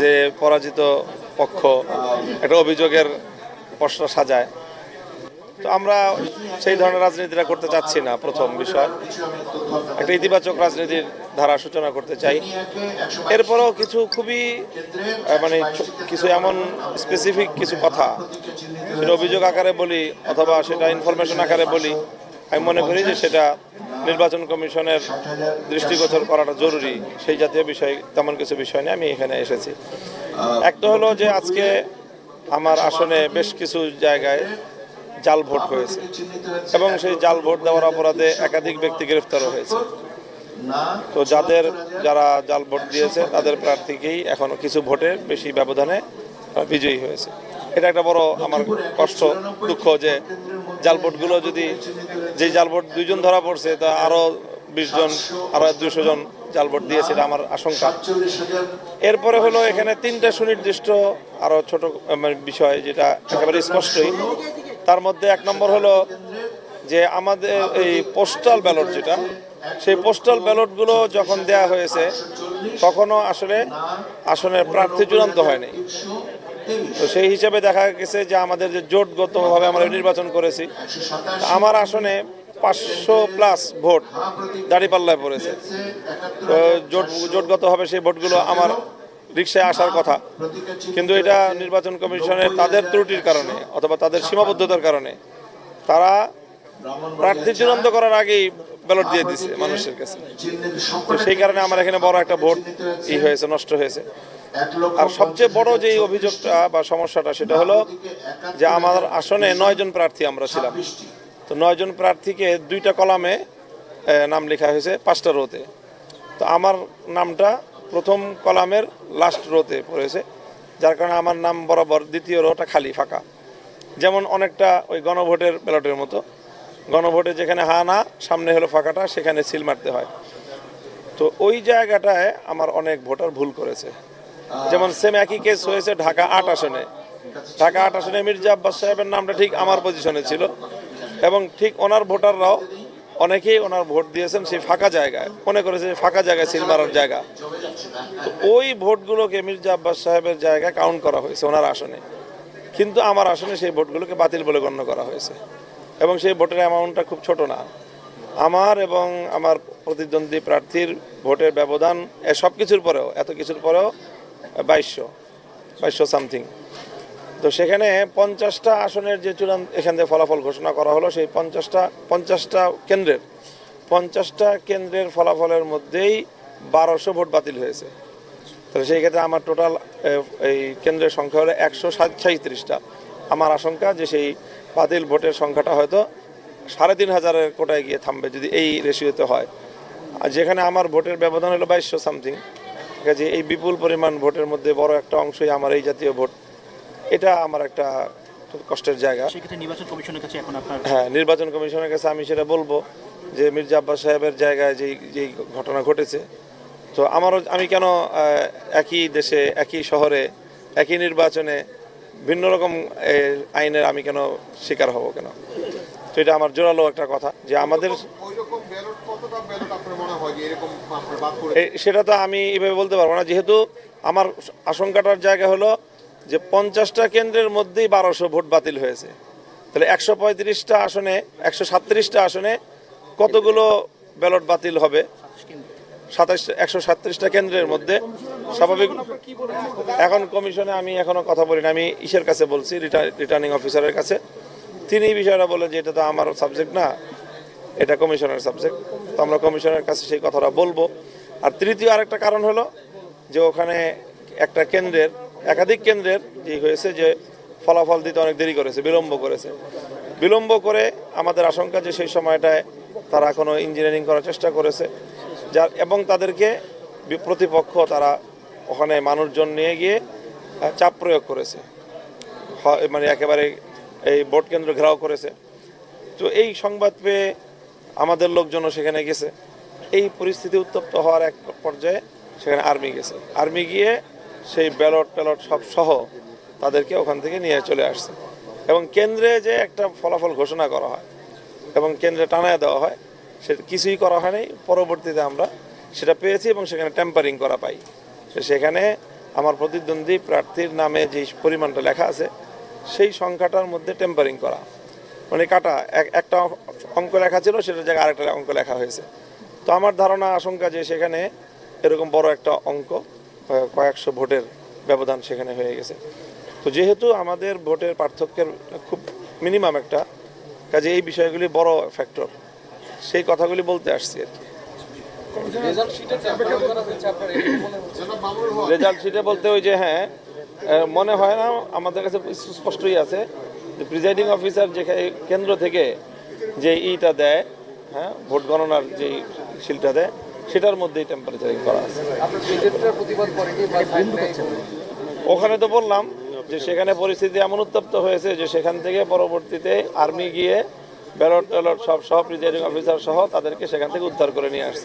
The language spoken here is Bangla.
যে পরাজিত পক্ষ একটা অভিযোগের পশরা সাজায়। তো আমরা সেই ধরনের রাজনীতিটা করতে চাচ্ছি না, প্রথম বিষয়। একটা ইতিবাচক রাজনীতির ধারা সূচনা করতে চাই। এরপরেও কিছু খুবই মানে কিছু এমন স্পেসিফিক কিছু কথা সেটা অভিযোগ আকারে বলি অথবা সেটা ইনফরমেশন আকারে বলি, আমি মনে করি যে সেটা নির্বাচন কমিশনের দৃষ্টিগোচর করাটা জরুরি, সেই জাতীয় বিষয়, তেমন কিছু বিষয় নিয়ে আমি এখানে এসেছি। একটা হলো যে আজকে আমার আসনে বেশ কিছু জায়গায় জাল ভোট হয়েছে এবং সেই জাল ভোট দেওয়ার অপরাধে একাধিক ব্যক্তি গ্রেফতারও হয়েছে। তো যাদের যারা জাল ভোট দিয়েছে, তাদের প্রার্থীকেই এখনও কিছু ভোটে বেশি ব্যবধানে বিজয়ী হয়েছে। এটা একটা বড় আমার কষ্ট, দুঃখ যে জাল ভোটগুলো যদি, যে জাল ভোট দুইজন ধরা পড়ছে, তা আরও বিশ জন, আরও দুশো জন জাল ভোট দিয়েছে, এটা আমার আশঙ্কা। এরপরে হলো এখানে তিনটা সুনির্দিষ্ট আরও ছোট মানে বিষয় যেটা একেবারে স্পষ্টই। তার মধ্যে এক নম্বর হলো যে আমাদের এই পোস্টাল ব্যালট যেটা, সেই পোস্টাল ব্যালটগুলো যখন দেয়া হয়েছে, তখনও আসলে আসনের প্রার্থী চূড়ান্ত হয়নি। তো সেই হিসাবে দেখা গেছে যে আমাদের যে জোটগতভাবে আমরা নির্বাচন করেছি, আমার আসনে পাঁচশো প্লাস ভোট দাঁড়িপাল্লায় পড়েছে। তো জোট, জোটগতভাবে সেই ভোটগুলো আমার রিক্সায় আসার কথা। কিন্তু এটা নির্বাচন কমিশনের তাদের ত্রুটির কারণে অথবা তাদের সীমাবদ্ধতার কারণে তারা প্রার্থী চূড়ান্ত করার আগেই ব্যালট দিয়ে দিছে মানুষের কাছে। তো সেই কারণে আমার এখানে বড় একটা ভোট ই হয়েছে, নষ্ট হয়েছে। আর সবচেয়ে বড় যে অভিযোগটা বা সমস্যাটা সেটা হলো যে আমার আসনে নয় জন প্রার্থী আমরা ছিলাম। তো নয় জন প্রার্থীকে দুইটা কলামে নাম লেখা হয়েছে পাঁচটা রোতে। তো আমার নামটা প্রথম কলামের লাস্ট রোতে পড়েছে। যার কারণে আমার নাম বরাবর দ্বিতীয় রোটা খালি ফাঁকা। যেমন অনেকটা ওই গণভোটের ব্যালটের মতো। গণভোটে যেখানে হা না, সামনে হলো ফাঁকাটা, সেখানে সিল মারতে হয়। তো ওই জায়গাটায় আমার অনেক ভোটার ভুল করেছে। যেমন সেম একই কেস হয়েছে ঢাকা আট আসনে। ঢাকা আট আসনে মির্জা আব্বাস সাহেবের নামটা ঠিক আমার পজিশনে ছিল। এবং ঠিক ওনার ভোটাররাও অনেকেই ওনার ভোট দিয়েছেন সেই ফাঁকা জায়গায়। মনে করেছে ফাঁকা জায়গায় সিল মারার জায়গা। তো ওই ভোটগুলোকে মির্জা আব্বাস সাহেবের জায়গায় কাউন্ট করা হয়েছে ওনার আসনে। কিন্তু আমার আসনে সেই ভোটগুলোকে বাতিল বলে গণ্য করা হয়েছে। এবং সেই ভোটের অ্যামাউন্টটা খুব ছোট না। আমার এবং আমার প্রতিদ্বন্দ্বী প্রার্থীর ভোটের ব্যবধান সব কিছুর পরেও, এত কিছুর পরেও, বাইশশো বাইশশো সামথিং তো সেখানে পঞ্চাশটা আসনের যে চূড়ান্ত, এখান থেকে ফলাফল ঘোষণা করা হলো, সেই পঞ্চাশটা পঞ্চাশটা কেন্দ্রের পঞ্চাশটা কেন্দ্রের ফলাফলের মধ্যেই বারোশো ভোট বাতিল হয়েছে। তাহলে সেই ক্ষেত্রে আমার টোটাল এই কেন্দ্রের সংখ্যা হলো একশো সাঁত্রিশটা আমার আশঙ্কা যে সেই বাতিল ভোটের সংখ্যাটা হয়তো সাড়ে তিন হাজারের কোটায় গিয়ে থামবে যদি এই রেশিওতে হয়। আর যেখানে আমার ভোটের ব্যবধান হলো বাইশশো সামথিং ঠিক আছে এই বিপুল পরিমাণ ভোটের মধ্যে বড় একটা অংশই আমার এই জাতীয় ভোট। এটা আমার একটা খুব কষ্টের জায়গা। নির্বাচন কমিশনের কাছে এখন আপনার হ্যাঁ নির্বাচন কমিশনের কাছে আমি সেটা বলব যে মির্জা আব্বাস সাহেবের জায়গায় যেই যেই ঘটনা ঘটেছে। তো আমারও আমি কেন একই দেশে একই শহরে একই নির্বাচনে ভিন্ন রকম এ, আইনের আমি কেন শিকার হব কেন? তো এটা আমার জোরালো একটা কথা যে আমাদের ওইরকম ব্যালট কতটা ব্যালট আপনার মনে হয় যে এরকম আপনার বাদ করে এ- সেটা তো আমি এভাবে বলতে পারব না। যেহেতু আমার আশঙ্কাটার জায়গা হলো যে পঞ্চাশটা কেন্দ্রের মধ্যেই বারোশো ভোট বাতিল হয়েছে। তাহলে একশো পঁয়ত্রিশটা আসনে একশো সাতত্রিশটা আসনে কতগুলো ব্যালট বাতিল হবে? সাতাশ একশো সাতত্রিশটা কেন্দ্রের মধ্যে স্বাভাবিক এখন কমিশনে আমি এখনও কথা বলি না। আমি ইসের কাছে বলছি রিটার্নিং অফিসারের কাছে। তিনি এই বিষয়টা বলে যে এটা তো আমার সাবজেক্ট না, এটা কমিশনের সাবজেক্ট। তো আমরা কমিশনের কাছে সেই কথাটা বলব। আর তৃতীয় আরেকটা কারণ হলো যে ওখানে একটা কেন্দ্রের একাধিক কেন্দ্রের যে হয়েছে যে ফলাফল দিতে অনেক দেরি করেছে, বিলম্ব করেছে। বিলম্ব করে আমাদের আশঙ্কা যে সেই সময়টায় তারা কোনো ইঞ্জিনিয়ারিং করার চেষ্টা করেছে। যার এবং তাদেরকে প্রতিপক্ষ তারা ওখানে মানুষজন নিয়ে গিয়ে চাপ প্রয়োগ করেছে। মানে একেবারে এই ভোট কেন্দ্র ঘেরাও করেছে। তো এই সংবাদ পেয়ে আমাদের লোকজনও সেখানে গেছে। এই পরিস্থিতি উত্তপ্ত হওয়ার এক পর্যায়ে সেখানে আর্মি গেছে। আর্মি গিয়ে সেই ব্যালট ট্যালট সব সহ তাদেরকে ওখান থেকে নিয়ে চলে আসছে। এবং কেন্দ্রে যে একটা ফলাফল ঘোষণা করা হয় এবং কেন্দ্রে টানায় দেওয়া হয় কিছুই করা হয়নি পরবর্তীতে আমরা সেটা পেয়েছি এবং সেখানে টেম্পারিং করা পাই। সেখানে আমার প্রতিদ্বন্দ্বী প্রার্থীর নামে যে পরিমাণটা লেখা আছে, সেই সংখ্যাটার মধ্যে টেম্পারিং করা। মানে কাটা, এক, একটা অঙ্ক লেখা ছিল, সেটার জায়গায় আরেকটা অঙ্ক লেখা হয়েছে। তো আমার ধারণা, আশঙ্কা যে সেখানে এরকম বড় একটা অঙ্ক কয়েকশো ভোটের ব্যবধান সেখানে হয়ে গেছে। তো যেহেতু আমাদের ভোটের পার্থক্যের খুব মিনিমাম একটা, কাজে এই বিষয়গুলি বড় ফ্যাক্টর সেই কথাগুলি বলতে আসছি আর কি। রেজাল্ট শিটে বলতে ওই যে হ্যাঁ মনে হয় না আমাদের কাছে স্পষ্টই আছে যে প্রিজাইডিং অফিসার যেখানে কেন্দ্র থেকে যে ইটা দেয় হ্যাঁ ভোট গণনার যে শিলটা দেয় সেটার মধ্যেই টেম্পারেচারিং করা আছে। ওখানে তো বললাম যে সেখানে পরিস্থিতি এমন উত্তপ্ত হয়েছে যে সেখান থেকে পরবর্তীতে আর্মি গিয়ে ব্যালট ট্যালট সব সব প্রিজাইডিং অফিসার সহ তাদেরকে সেখান থেকে উদ্ধার করে নিয়ে আসছে।